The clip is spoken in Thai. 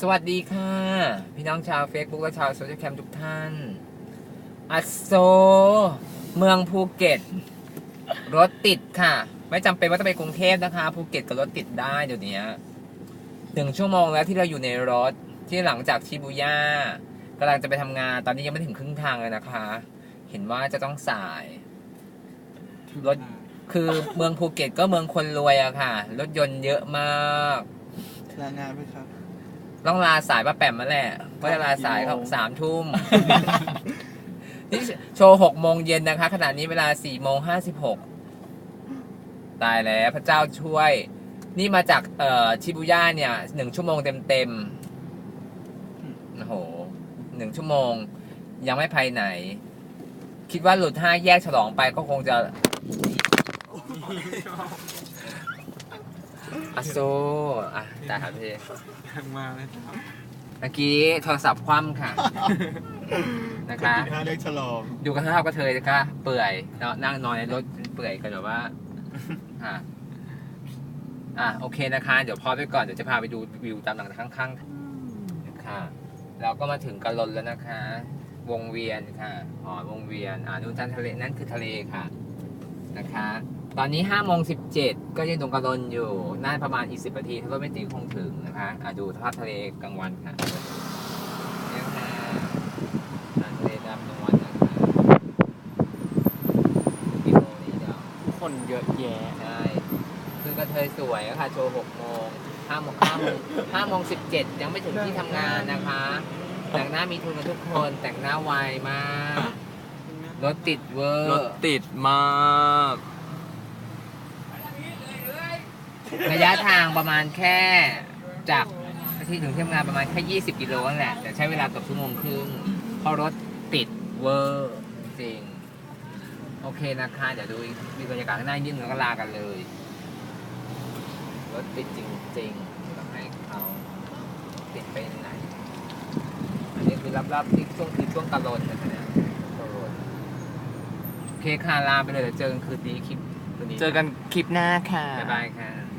สวัสดีค่ะ พี่น้องชาว Facebook และชาวโซเชียลแคมทุกท่าน อัสโซ เมืองภูเก็ต รถติดค่ะ ไม่จำเป็นว่าต้องไปกรุงเทพนะคะ ภูเก็ตก็รถติดได้เดี๋ยวนี้หนึ่งชั่วโมงแล้วที่เราอยู่ในรถที่หลังจากชิบูย่ากำลังจะไปทำงานตอนนี้ยังไม่ถึงครึ่งทางเลยนะคะ เห็นว่าจะต้องสาย รถคือเมืองภูเก็ตก็เมืองคนรวยอะค่ะ รถยนต์เยอะมาก ลางานไหมครับ ต้องลาสายป้าแปมมาแหละก็จะลาสายเขาสามทุ่มนี่โชว์หกโมงเย็นนะคะขณะนี้เวลาสี่โมงห้าสิบหกตายแล้วพระเจ้าช่วย นี่มาจากเอ่อชิบูย่าเนี่ยหนึ่งชั่วโมงเต็มเต็มๆโอ้โหหนึ่งชั่วโมง ยังไม่ไปไหน คิดว่าหลุดห้าแยกฉลองไปก็คงจะ อะโซอะตายครับพี่ทางมาเลยครับเมื่อกี้โทรศัพท์คว่ำค่ะ นะคะกินข้าวเล็กฉลองดูกันภาพก็เธอนะคะเปื่อยเนาะนั่งนอนในรถเปื่อยกันแบบว่า อะอะโอเคนะคะ เดี๋ยวพอไปก่อน เดี๋ยวจะพาไปดูวิวตามหลังข้างๆค่ะเราก็มาถึงกะลนแล้วนะคะ วงเวียนค่ะอ๋อวงเวียน อ่านู่นจันทะเลนั่นคือทะเลค่ะ นะคะ ตอนนี้ห้าโมงสิบเจ็ดก็ยังตรงกะลนอยู่ น่าประมาณอีกสิบนาทีถ้ารถไม่ติดคงถึงนะคะอะดูภาพทะเลกลางวันค่ะเนี่ยค่ะอ่าทะเลดำกลางวันนะคะกี่โมงนี่เดี๋ยวคนเยอะแยะใช่คือกระเทยสวยอะค่ะ โชว์หกโมงห้าโมงห้าโมงห้าโมงสิบเจ็ดยังไม่ถึงที่ทำงานนะคะ แต่งหน้ามีทุนกันทุกคนแต่งหน้าไวมาก รถติดเวอร์รถติดมากระยะทางประมาณแค่จากที่ถึงที่ทำงานประมาณแค่ 20 กิโลนั่นแหละ แต่ใช้เวลาเกือบชั่วโมงครึ่งเพราะรถติดเวอร์จริง โอเคนะคะ เดี๋ยวดูมีบรรยากาศข้างหน้านิดนึงแล้วก็ลากันเลย รถติดจริงๆต้องให้เขาติดไปไหน อันนี้คือรับๆที่ช่วงคือช่วงกะลนนะคะเนี่ยกะลนโอ เคค่ะลาไปเลยเดี๋ยวเจอกันคืนนี้คลิปคืนนี้เจอกันคลิปหน้าค่ะ บ๊ายบายค่ะ